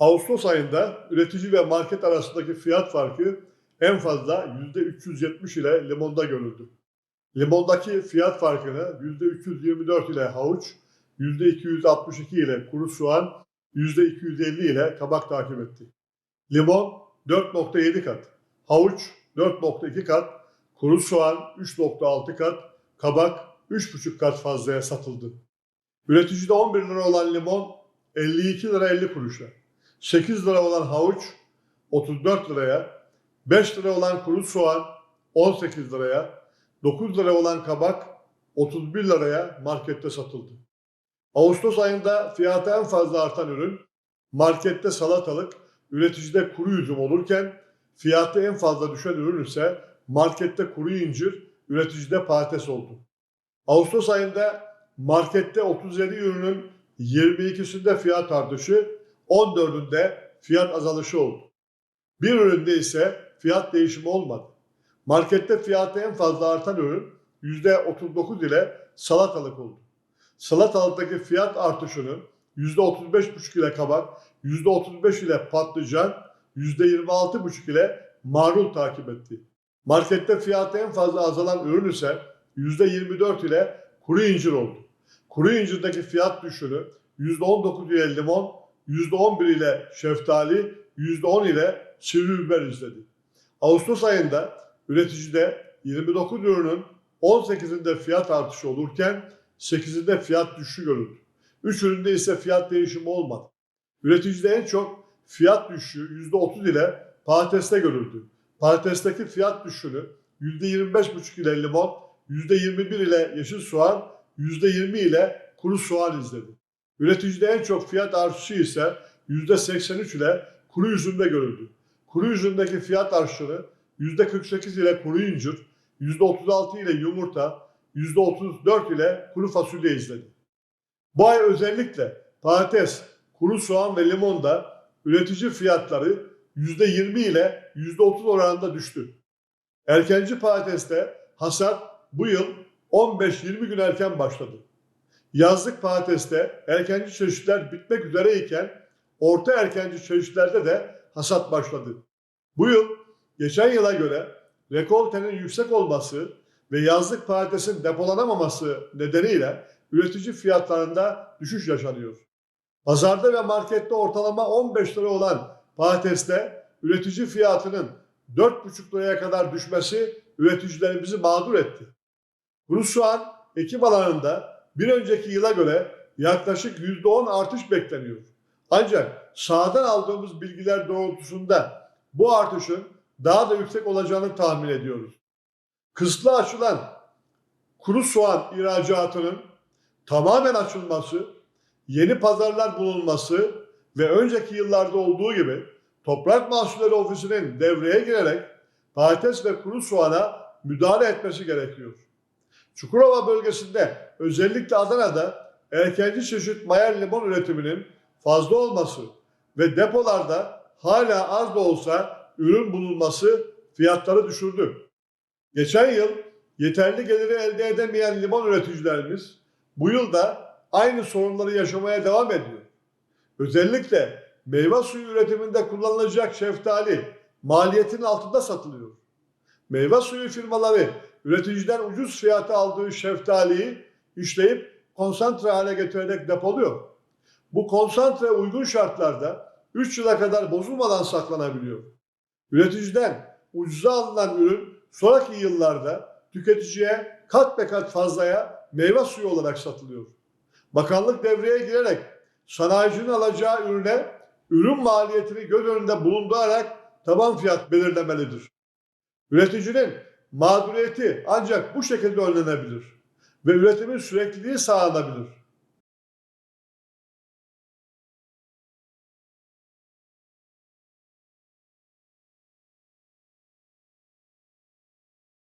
Ağustos ayında üretici ve market arasındaki fiyat farkı en fazla %370 ile limonda görüldü. Limondaki fiyat farkını %324 ile havuç, %262 ile kuru soğan, %250 ile kabak takip etti. Limon 4.7 kat, havuç 4.2 kat, kuru soğan 3.6 kat, kabak 3.5 kat fazlaya satıldı. Üreticide 11 lira olan limon 52 lira 50 kuruşa, 8 lira olan havuç 34 liraya, 5 lira olan kuru soğan 18 liraya, 9 lira olan kabak 31 liraya markette satıldı. Ağustos ayında fiyatı en fazla artan ürün markette salatalık, üreticide kuru üzüm olurken fiyatı en fazla düşen ürün ise markette kuru incir, üreticide patates oldu. Ağustos ayında markette 37 ürünün 22'sinde fiyat artışı, 14'ünde fiyat azalışı oldu. Bir üründe ise fiyat değişimi olmadı. Markette fiyatı en fazla artan ürün %39 ile salatalık oldu. Salatalıktaki fiyat artışının %35,5 ile kabak, %35 ile patlıcan, %26,5 ile marul takip etti. Markette fiyatı en fazla azalan ürün ise %24 ile kuru incir oldu. Kuru incirdeki fiyat düşüşünü %19 ile limon, %11 ile şeftali, %10 ile sivri biber izledi. Ağustos ayında üreticide 29 ürünün 18'inde fiyat artışı olurken 8'inde fiyat düşüşü görüldü. 3 üründe ise fiyat değişimi olmadı. Üreticide en çok fiyat düşüşü %30 ile patateste görüldü. Patatesteki fiyat düşüşünü %25,5 ile limon, %21 ile yeşil soğan, %20 ile kuru soğan izledi. Üreticide en çok fiyat artışı ise %83 ile kuru üzümde görüldü. Kuru üzümdeki fiyat artışını %48 ile kuru incir, %36 ile yumurta, %34 ile kuru fasulye izledi. Bu ay özellikle patates, kuru soğan ve limonda üretici fiyatları %20 ile %30 oranında düştü. Erkenci patateste hasat bu yıl 15-20 gün erken başladı. Yazlık patateste erkenci çeşitler bitmek üzereyken orta erkenci çeşitlerde de hasat başladı. Bu yıl geçen yıla göre rekoltenin yüksek olması ve yazlık patatesin depolanamaması nedeniyle üretici fiyatlarında düşüş yaşanıyor. Pazarda ve markette ortalama 15 lira olan patateste üretici fiyatının 4,5 liraya kadar düşmesi üreticilerimizi mağdur etti. Kuru soğan ekim alanında bir önceki yıla göre yaklaşık %10 artış bekleniyor. Ancak sahadan aldığımız bilgiler doğrultusunda bu artışın daha da yüksek olacağını tahmin ediyoruz. Kısıtlı açılan kuru soğan ihracatının tamamen açılması, yeni pazarlar bulunması ve önceki yıllarda olduğu gibi Toprak Mahsulleri Ofisi'nin devreye girerek patates ve kuru soğana müdahale etmesi gerekiyor. Çukurova bölgesinde özellikle Adana'da erkenci çeşit mayer limon üretiminin fazla olması ve depolarda hala az da olsa ürün bulunması fiyatları düşürdü. Geçen yıl yeterli geliri elde edemeyen limon üreticilerimiz bu yıl da aynı sorunları yaşamaya devam ediyor. Özellikle meyve suyu üretiminde kullanılacak şeftali maliyetin altında satılıyor. Meyve suyu firmaları üreticiden ucuz fiyata aldığı şeftaliyi işleyip konsantre hale getirerek depoluyor. Bu konsantre uygun şartlarda 3 yıla kadar bozulmadan saklanabiliyor. Üreticiden ucuza alınan ürün sonraki yıllarda tüketiciye kat be kat fazlaya meyve suyu olarak satılıyor. Bakanlık devreye girerek sanayicinin alacağı ürüne ürün maliyetini göz önünde bulundurarak taban fiyat belirlemelidir. Üreticinin mağduriyeti ancak bu şekilde önlenebilir ve üretimin sürekliliği sağlanabilir.